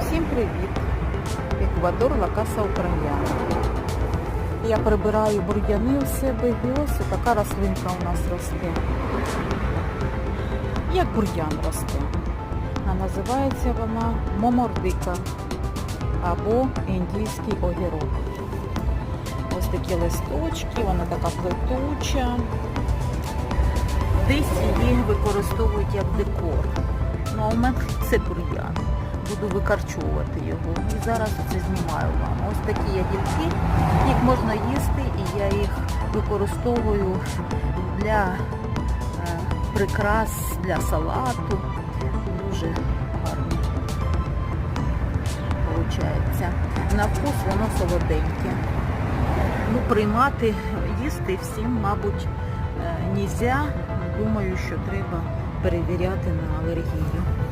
Всім привіт! Еквадор Лакаса Україна. Я прибираю бур'яни у себе і ось така рослинка у нас росте. Як бур'ян росте. А називається вона момордика або індійський огірок. Ось такі листочки, вона така плетуча. Десь її використовують як декор. У мене це бур'ян. Буду викарчовувати його. І зараз це знімаю вам. Ось такі ядівки. Їх можна їсти і я їх використовую для е, прикрас, для салату. Дуже гарно виходить. На вкус воно солоденьке. Ну, приймати, їсти всім, мабуть, е, нельзя. Думаю, що треба перевіряти на алергію.